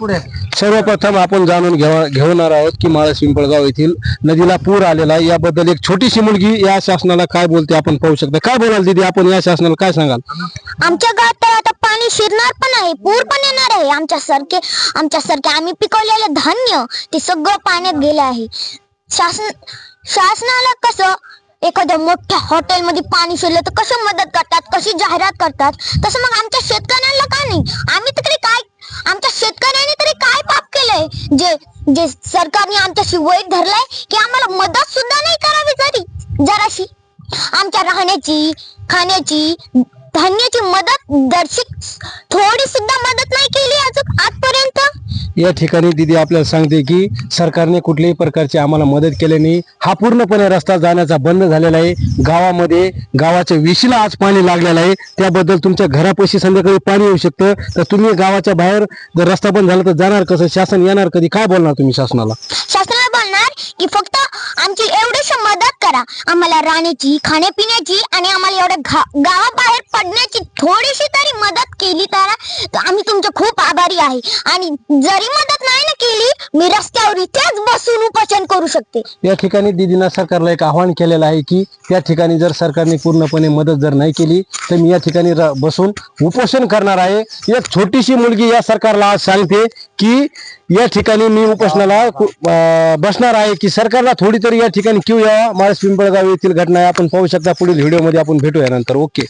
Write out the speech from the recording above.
पुढे. सर्वप्रथम आपण जाणून घेवा घेणार आहोत की माळस पिंपळगाव येथील नदीला पूर आलेला आहे. याबद्दल एक छोटीशी मुलगी या शासनाला काय बोलते आपण पाहू शकता. काय बोलाल दीदी? आपण या शासनाला काय सांगाल? आमच्या गावात तर आता पाणी शिरणार पण आहे पूर पण येणार आहे. आमच्या सारखे आमच्या सारखे आम्ही पिकवलेले धान्य ते सगळं पाण्यात गेलं आहे. शासन शासनाला कसं एखाद्या मोठ्या हॉटेलमध्ये पाणी शिरलं तर कसं मदत करतात कशी जाहिरात करतात? तसं मग आमच्या शेतकऱ्यांना का नाही? आम्ही तिकडे काय आमच्या शेतकऱ्यांनी तरी काय पाप केलंय जे जे सरकारने आमच्याशी वैर धरलाय की आम्हाला मदत सुद्धा नाही करावी जरी. जराशी. आमच्या राहण्याची खाण्याची धान्याची मदत दर्शिक थोडी सुद्धा मदत नाही केली अजून आजपर्यंत या ठिकाणी दिदी आपल्याला सांगते की सरकारने कुठल्याही प्रकारची आम्हाला मदत केली नाही. हा पूर्णपणे रस्ता जाण्याचा बंद झालेला आहे. गावामध्ये गावाच्या विशीला आज पाणी लागलेलं आहे. त्याबद्दल तुमच्या घरापाशी संध्याकाळी पाणी येऊ शकतं. तर तुम्ही गावाच्या बाहेर जर रस्ता बंद झाला तर जाणार कसं? शासन येणार कधी? काय बोलणार तुम्ही शासनाला? शासनाला बोलणार की फक्त आमची एवढीच मदत करा. आम्हाला राहण्याची खाण्यापिण्याची आणि आम्हाला एवढ्या घा- गावाबाहेर पडण्याची थोडीशी तरी मदत केली तर तर आम्ही तुमचे खूप आभारी आहे. आणि जरी मदत नाही ना केली मी रस्त्यावर इथेच बसून उपोषण करू शकते. या ठिकाणी दिदीना सरकारला एक आव्हान केलेलं आहे की त्या ठिकाणी जर सरकारने पूर्णपणे मदत जर नाही केली तर मी या ठिकाणी र- बसून उपोषण करणार आहे. एक छोटीशी मुलगी या सरकारला आज सांगते की या ठिकाणी मी उपोषणाला कु- अं, बसणार आहे की सरकारला थोडी तरी या ठिकाणी क्यू या माळस पिंपळगाव येथील घटना आहे. आपण पाहू शकता पुढील व्हिडिओमध्ये आपण भेटूया नंतर. ओके.